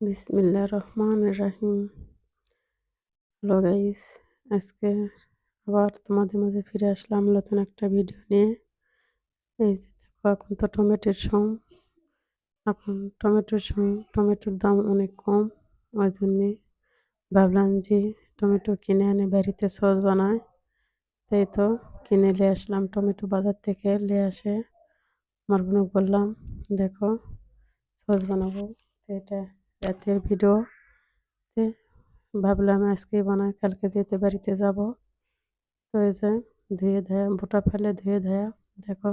বিসমিল্লাহ রহমান রাহিম hello guys আজকে আবার তোমাদের মাঝে ফিরে আসলাম নতুন একটা ভিডিও নিয়ে। এই যে দেখো, এখন তো টমেটোর সম। এখন টমেটোর সম, টমেটোর দাম অনেক কম। ওই জন্যে ভাবলাম যে টমেটো কিনে এনে বাড়িতে সস বানায় তাই তো কিনে নিয়ে আসলাম টমেটো বাজার থেকে নিয়ে আসে আমার বোনকে বললাম, দেখো, সস বানাবো। এটা রাতের ভিডিও ভাবলাম আজকেই বানাই, কালকে যেতে বাড়িতে যাব। তো এই যে ধুয়ে ধুয়ে, বোটা ফেলে ধুয়ে ধুয়ে, দেখো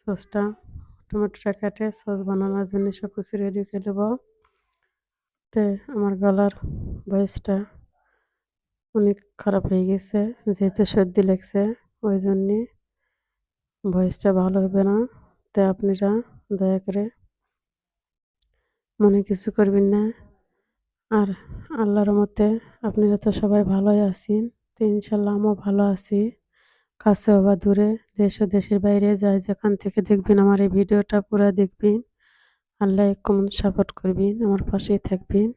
সসটা, টমেটোটা কেটে সস বানানোর জন্য সব কিছু রেডি করে নেব। তো আমার গলার বয়সটা অনেক খারাপ হয়ে গেছে, যেহেতু সর্দি লাগছে, ওই জন্যে ভয়েসটা ভালো হবে না। তো আপনারা দয়া করে মনে কিছু করবেন না। আর আল্লাহর মতে আপনারা তো সবাই ভালোই আছেন। তো ইনশাল্লাহ আমিও ভালো আছি। কাছে বা দূরে, দেশ ও দেশের বাইরে যাই যেখান থেকে দেখবেন আমার এই ভিডিওটা পুরো দেখবেন। আল্লাহ কমন সাপোর্ট করবেন, আমার পাশেই থাকবেন।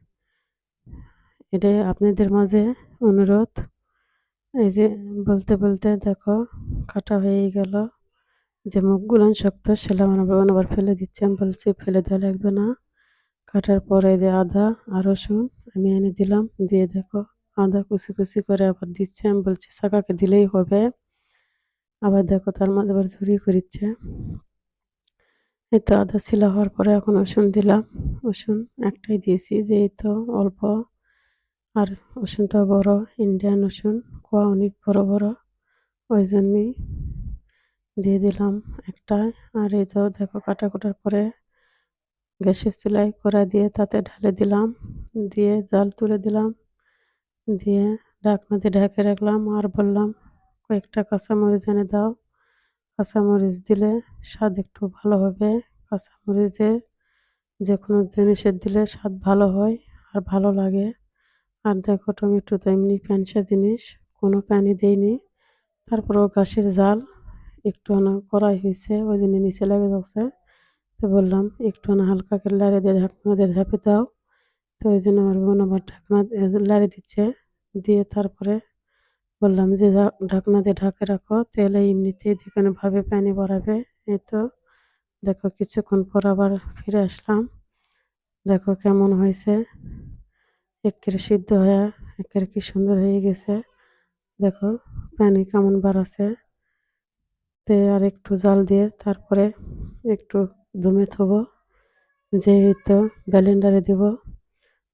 এটাই আপনাদের মাঝে অনুরোধ। এই যে বলতে বলতে দেখো, কাটা হয়ে গেল। যে মুখগুলো শক্ত সেলাম আবার ফেলে দিচ্ছে। আমি বলছি, ফেলে দেওয়া লাগবে না। কাটার পরে দিয়ে আদা আর রসুন আমি এনে দিলাম। দিয়ে দেখো, আদা কুচি কুচি করে আবার দিচ্ছে। আমি বলছি শাকাকে দিলেই হবে। আবার দেখো, তার মাঝে আবার ঝুরি করিচ্ছে। এই তো আদা ছিল হওয়ার পরে এখন রসুন দিলাম। রসুন একটাই দিয়েছি যে এই তো অল্প। আর রসুনটা বড়, ইন্ডিয়ান রসুন, কোয়া অনেক বড় বড়। ওই জন্যই দিয়ে দিলাম একটা আর এই তো দেখো, কাটা কাটার পরে গ্যাসের চুলায় কড়া দিয়ে তাতে ঢালে দিলাম, দিয়ে জাল তুলে দিলাম, দিয়ে ঢাকনা দিয়ে ঢেকে রাখলাম আর বললাম, কয়েকটা কাঁচামরিচ এনে দাও। কাঁচামরিচ দিলে স্বাদ একটু ভালো হবে। কাঁচামরিচে যে কোনো জিনিসের দিলে স্বাদ ভালো হয় আর ভালো লাগে। আর দেখো টমেটো তো এমনি প্যানসা জিনিস, কোনো প্যানই দেয়নি তারপরেও গাছের জাল একটু না কড়াই হয়েছে, ওই জন্য নিচে লেগে যাচ্ছে। তো বললাম একটু না হালকা করে লাড়ে দিয়ে ঢাকনা দিয়ে ঝাঁপে দাও। তো ওই জন্য আমার বোন আবার ঢাকনা লাড়ে দিচ্ছে। দিয়ে তারপরে বললাম যে ঢাকনা দিয়ে ঢাকে রাখো, তেলে এমনিতেই যেখানে ভাবে পানি বাড়াবে। এই তো দেখো, কিছুক্ষণ পর আবার ফিরে আসলাম। দেখো কেমন হয়েছে। একের সিদ্ধ হয়ে, একের কি সুন্দর হয়ে গেছে। দেখো, পানি কেমন বাড়াছে। তে আর একটু জাল দিয়ে তারপরে একটু দমে থবো, যেহেতু ব্যালেন্ডারে দিব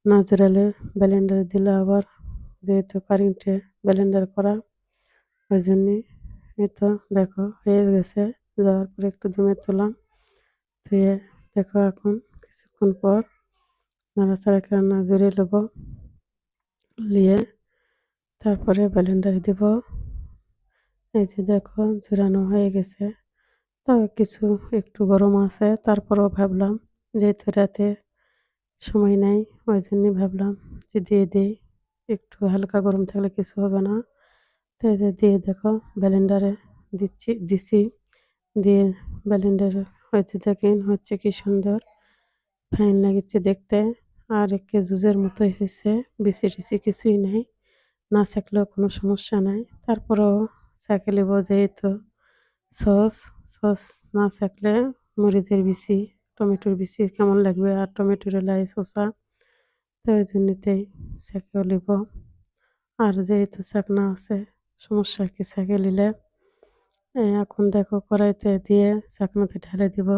নাচুরালে ব্যালেন্ডারে দিলে আবার যেহেতু কারেন্টে ব্যালেন্ডার করা, ওই জন্যে এই তো দেখো হয়ে গেছে, যাওয়ার পরে একটু দমে তোলাম, ধুয়ে দেখো এখন কিছুক্ষণ পর নাড়াচাড়া কেনা জুড়ে নেব নিয়ে তারপরে ব্যালেন্ডারে দিব, এই যে দেখো ঝুরানো হয়ে গেছে। তবে কিছু একটু গরম আছে, তারপরেও ভাবলাম যেহেতু রাতে সময় নেই ওই জন্যই ভাবলাম যে দিয়ে দিই। একটু হালকা গরম থাকলে কিছু হবে না। তো দিয়ে দেখো ব্যালেন্ডারে দিচ্ছি, দিছি। দিয়ে ব্যালেন্ডারে হয়েছে দেখেন, হচ্ছে কি সুন্দর। ফাইন লাগছে দেখতে। আর একে জুজের মতোই হয়েছে, বেশি টিসি কিছুই নেই। না সেকলেও কোনো সমস্যা নাই। তারপরেও সেকে নেব যেহেতু সস। সস না থাকলে মরিচের বিচি, টমেটোর বিচি কেমন লাগবে? আর টমেটোর লাই শসা তো ওই জন্যতেই সেকেও নেব আর যেহেতু সেকনা আছে, সমস্যা কি সেকে নিলে? এখন দেখো কড়াইতে দিয়ে চাকনাতে ঢেলে দিব।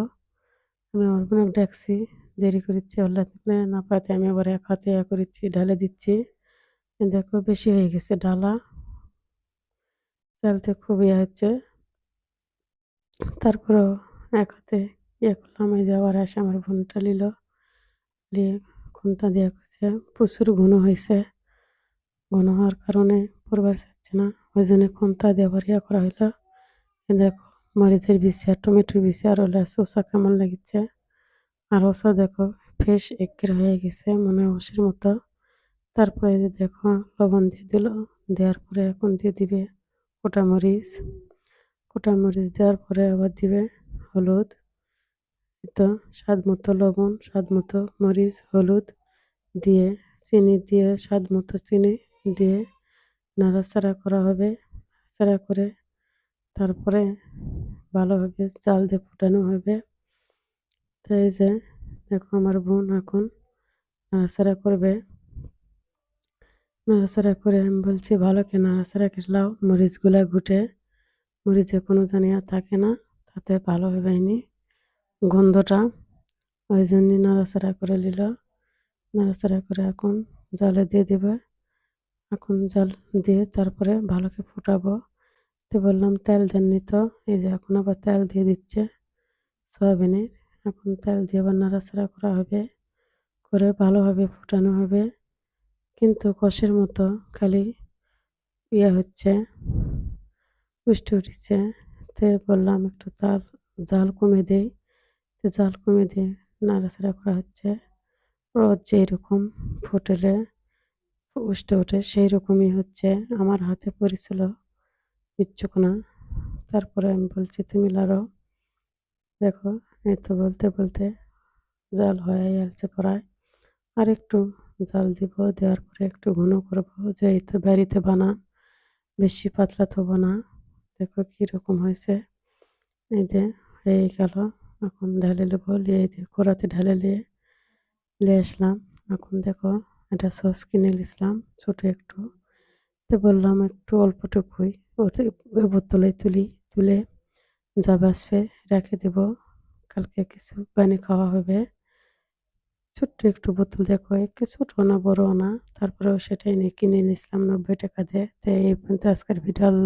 আমি আমার ডাকছি, দেরি করিচ্ছি হল্লা থাকলে না পাতে আমি আবার এক হাতে ইয়া করিচ্ছি, ঢেলে দিচ্ছি। দেখো বেশি হয়ে গেছে ডালা। চালতে খুব ইয়ে হচ্ছে। তারপরেও এক হাতে ইয়ে করলাম, এই যে আবার আসে আমার বোনটা নিল। নিয়ে খুনটা দেওয়া করছে। প্রচুর ঘন হয়েছে। ঘন হওয়ার কারণে পড়বার চাচ্ছে না। ওই জন্য খুনটা দিয়ে আবার ইয়ে করা হইল। দেখো, মরিচের আর টমেটোর বিচি আর হলে শসা কেমন লাগছে আর ওসা দেখো, ফ্রেশ একের হয়ে গেছে, মনে ওষের মতো। তারপরে দেখো, লবণ দিয়ে দিল। দেওয়ার পরে এখন দিয়ে দিবে কোটা মরিচ। কোটা মরিচ দেওয়ার পরে আবার দিবে হলুদ। তো স্বাদ মতো লবণ, স্বাদ মতো মরিচ, হলুদ দিয়ে, চিনি দিয়ে, স্বাদ মতো চিনি দিয়ে নাড়াচাড়া করা হবে। নাড়াচাড়া করে তারপরে ভালোভাবে জাল দিয়ে ফুটানো হবে। তো এই যে দেখো আমার বোন এখন নাড়াচাড়া করবে। নাড়াচাড়া করে আমি বলছি, ভালো করে নাড়াচাড়া লাও মরিচগুলা ঘুটে। মরিচে কোনো জানিয়া থাকে না, তাতে ভালো নি গন্ধটা ওই জন্য নাড়াচাড়া করে নিল। নাড়াচাড়া করে এখন জালে দিয়ে দেবে। এখন জাল দিয়ে তারপরে ভালো করে ফুটাবো। তো বললাম, তেল দেননি তো? এই যে এখন আবার তেল দিয়ে দিচ্ছে সয়াবিনে। এখন তেল দিয়ে আবার নাড়াচাড়া করা হবে। করে ভালোভাবে ফুটানো হবে। কিন্তু কষের মতো খালি ইয়ে হচ্ছে। উষ্টে উঠেছে। তো বললাম, একটু তার জাল কমে দেই। তো জাল কমে দিয়ে নাড়াচাড়া করা হচ্ছে। রোজ যেরকম ফুটেলে উষ্টে ওঠে সেই রকমই হচ্ছে। আমার হাতে পড়েছিল ইচ্ছুক না তারপরে আমি বলছি, তুমি লাড়ো দেখো, এই তো বলতে বলতে জাল হয়ে গেছে প্রায় আর একটু জাল দিব, দেওয়ার পরে একটু ঘন করব। যে এই তো বাড়িতে বানান, বেশি পাতলা থবো না। দেখো কীরকম হয়েছে। এই যে হয়ে গেল। এখন ঢালে নেব, নিয়ে কড়াতে ঢালে নিয়ে নিয়ে আসলাম। এখন দেখো এটা সস কিনে নিয়েছিলাম, ছোটো একটু। তো বললাম একটু অল্পটুকুই ওতে ওই বোতলে তুলি, তুলে যা বাঁচবে রেখে দেবো। কালকে কিছু পানি খাওয়া হবে। ছোট্ট একটু বোতল দেখো একটু ছোটো না বড় না। তারপরেও সেটাই নিয়ে কিনে নিয়েছিলাম নব্বই টাকা দিয়ে। তো এই পর্যন্ত আজকের ভিডিও আল্লাহ